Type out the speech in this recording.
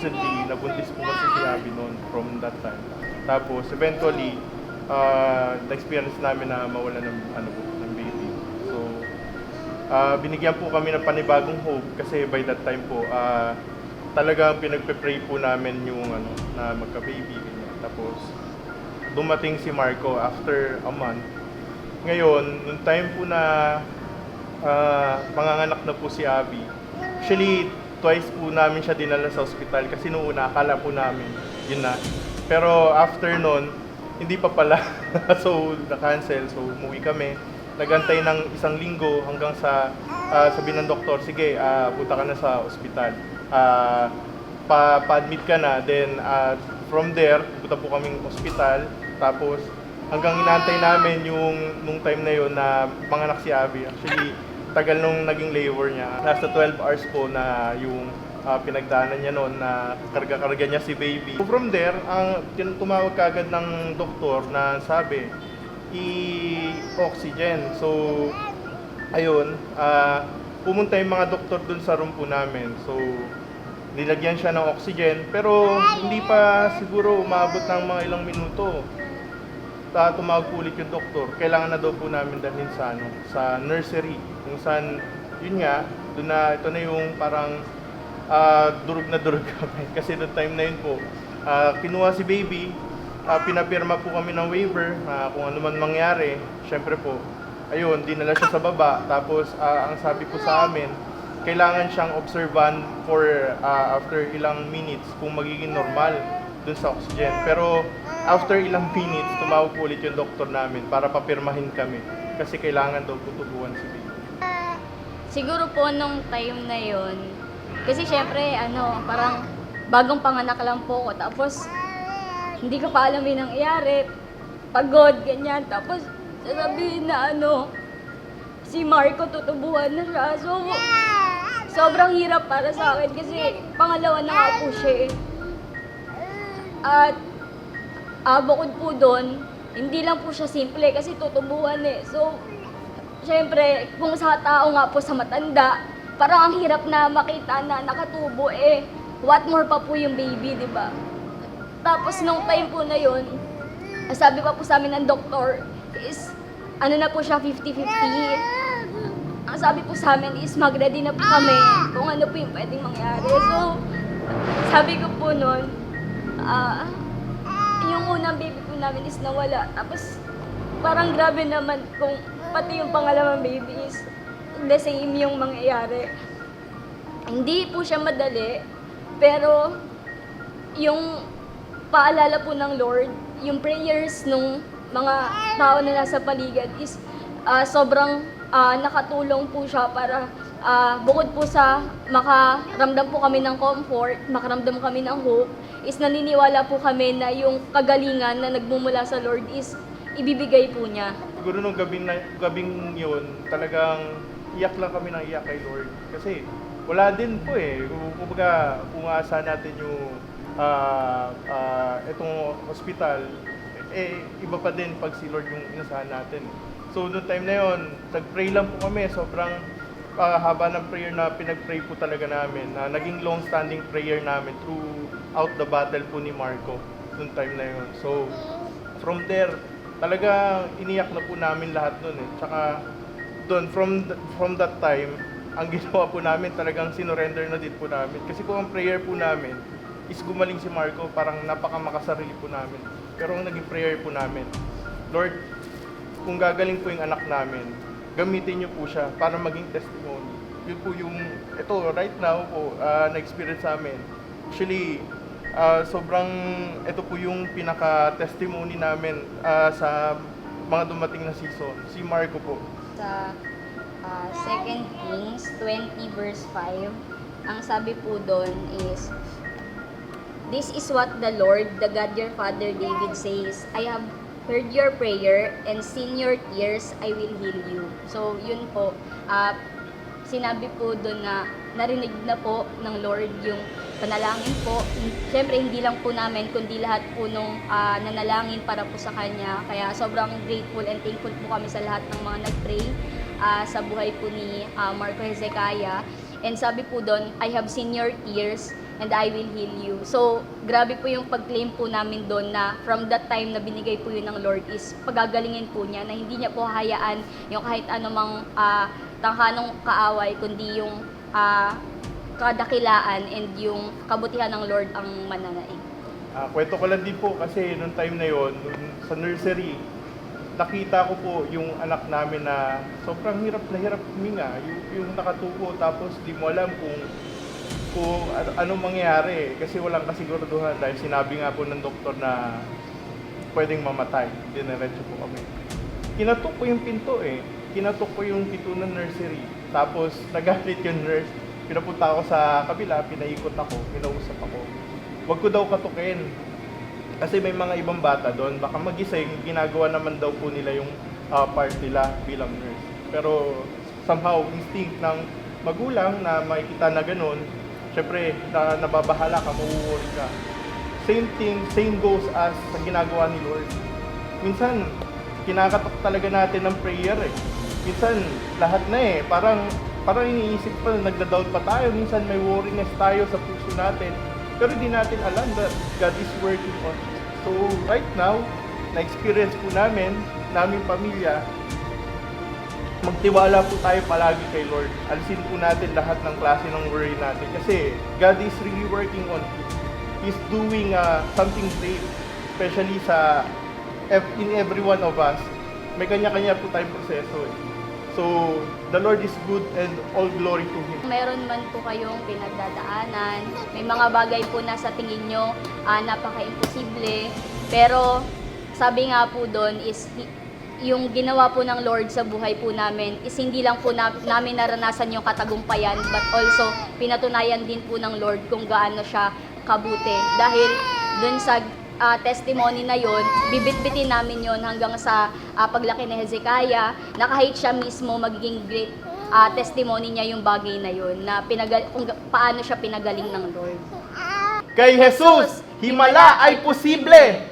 supposedly, nabuntis po kasi si Abby noon from that time. Tapos, eventually, uh, na-experience namin na mawala ng, ano ng baby. So, ah, binigyan po kami ng panibagong hope kasi by that time po, ah, talagang pinagpe-pray po namin yung ano, na magka-baby. ganyan. Tapos, dumating si Marco after a month. Ngayon, nung time po na ah, panganganak na po si Abby, actually, twice po namin siya dinala sa ospital kasi noong una, akala po namin, yun na. Pero after nun, hindi pa pala. so, na-cancel. So, umuwi kami. Nagantay ng isang linggo hanggang sa ah, sabi ng doktor, sige, ah, punta ka na sa ospital. Ah, pa, pa-admit ka na. Then, ah, from there, punta po kaming ospital. Tapos, hanggang inaantay namin yung nung time na yon na panganak si Abby. Actually, tagal nung naging labor niya. Nasa 12 hours po na yung ah, pinagdaanan niya noon na karga-karga niya si baby. So, from there, ang tumawag kagad ng doktor na sabi, i-oxygen. So, ayun, ah, pumunta yung mga doktor dun sa room po namin. So, nilagyan siya ng oxygen, pero hindi pa siguro umabot ng mga ilang minuto. Ta tumawag po ulit yung doktor. Kailangan na daw po namin dalhin sa ano, sa nursery. Kung saan yun nga, doon na ito na yung parang ah, durug na durug kami kasi noong time na yun po, ah, kinuha si baby, ah, pinapirma po kami ng waiver ah, kung ano man mangyari. Syempre po, ayun, dinala siya sa baba. Tapos ah, ang sabi po sa amin, kailangan siyang observan for ah, after ilang minutes kung magiging normal dun sa oxygen. Pero after ilang minutes, tumawag po ulit yung doktor namin para papirmahin kami. Kasi kailangan daw po tubuhan si baby. Siguro po nung time na yon kasi syempre, ano, parang bagong panganak lang po ko. Tapos, hindi ko pa alam yung nangyayari. Pagod, ganyan. Tapos, sasabihin na ano, si Marco tutubuhan na siya. So, sobrang hirap para sa akin kasi pangalawa na po siya eh. At, ah, bukod po doon, hindi lang po siya simple kasi tutubuhan eh. So, Siyempre, kung sa tao nga po sa matanda, parang ang hirap na makita na nakatubo eh. What more pa po yung baby, di ba? Tapos nung time po na yun, sabi pa po sa amin ng doktor is, ano na po siya, 50-50. Ang sabi po sa amin is, mag-ready na po kami kung ano po yung pwedeng mangyari. So, sabi ko po nun, ah, yung unang baby po namin is nawala. Tapos, parang grabe naman kung pati yung pangalawang baby is the same yung mangyayari. Hindi po siya madali, pero yung paalala po ng Lord, yung prayers nung mga tao na nasa paligid is ah, sobrang ah, nakatulong po siya para ah, bukod po sa makaramdam po kami ng comfort, makaramdam kami ng hope, is naniniwala po kami na yung kagalingan na nagmumula sa Lord is ibibigay po niya. Siguro nung gabing, na, gabing yun, talagang iyak lang kami ng iyak kay Lord. Kasi wala din po eh. Kumbaga, kung asa natin yung ah, ah, itong hospital, eh, iba pa din pag si Lord yung inasahan natin. So, noong time na yun, nag-pray lang po kami. Sobrang ah, haba ng prayer na pinag-pray po talaga namin. na naging long-standing prayer namin throughout the battle po ni Marco noong time na yun. So, from there, talaga iniyak na po namin lahat nun eh. Tsaka doon, from, th- from that time, ang ginawa po namin talagang sinorender na din po namin. Kasi kung ang prayer po namin is gumaling si Marco, parang napakamakasarili po namin. Pero ang naging prayer po namin, Lord, kung gagaling po yung anak namin, gamitin niyo po siya para maging testimony. Yun po yung, ito, right now po, ah, na-experience namin. Actually, ah, sobrang, ito po yung pinaka-testimony namin ah, sa mga dumating na season. Si Marco po. sa uh, 2 Kings 20 verse 5, ang sabi po doon is, This is what the Lord, the God your father David says, I have heard your prayer and seen your tears, I will heal you. So, yun po. ah, sinabi po doon na narinig na po ng Lord yung panalangin po. Siyempre, hindi lang po namin, kundi lahat po nung ah, nanalangin para po sa Kanya. Kaya sobrang grateful and thankful po kami sa lahat ng mga nag-pray ah, sa buhay po ni ah, Marco Hezekiah. And sabi po doon, I have seen your tears and I will heal you. So, grabe po yung pag-claim po namin doon na from that time na binigay po yun ng Lord is pagagalingin po niya na hindi niya po hayaan yung kahit anumang uh, tanghanong kaaway, kundi yung ah, kadakilaan and yung kabutihan ng Lord ang mananaig. Ah, kwento ko lang din po kasi nung time na yon, sa nursery, nakita ko po yung anak namin na sobrang hirap na hirap huminga, yung, yung nakatuko tapos di mo alam kung kung ano, anong mangyayari kasi walang kasiguraduhan dahil sinabi nga po ng doktor na pwedeng mamatay. Dinerecho po kami. Kinatok ko yung pinto eh. Kinatok ko yung pinto ng nursery. Tapos nagalit yung nurse. Pinapunta ako sa kabila, pinaikot ako, pinausap ako. Huwag ko daw katukin. Kasi may mga ibang bata doon, baka magising, ginagawa naman daw po nila yung ah, part nila bilang nurse. Pero somehow, instinct ng magulang na makikita na ganun, syempre, na, nababahala ka, mauwori ka. Same thing, same goes as sa ginagawa ni Lord. Minsan, kinakatok talaga natin ng prayer eh. Minsan, lahat na eh. Parang, parang iniisip pa, nagda-doubt pa tayo. Minsan may worriness tayo sa puso natin. Pero di natin alam that God is working on. So, right now, na-experience po namin, naming pamilya, magtiwala po tayo palagi kay Lord. Alisin po natin lahat ng klase ng worry natin. Kasi God is really working on it. He's doing uh, something great. Especially sa in every one of us. May kanya-kanya po tayong proseso eh. So, the Lord is good and all glory to Him. Meron man po kayong pinagdadaanan, may mga bagay po na sa tingin nyo ah, napaka-imposible, pero sabi nga po doon is yung ginawa po ng Lord sa buhay po namin is hindi lang po na, namin naranasan yung katagumpayan but also pinatunayan din po ng Lord kung gaano siya kabuti. Dahil doon sa ah, testimony na yon, bibitbitin namin yon hanggang sa ah, paglaki ni Hezekiah na kahit siya mismo magiging great ah, testimony niya yung bagay na yon na pinagal kung paano siya pinagaling ng Lord. Kay Jesus, himala ay posible!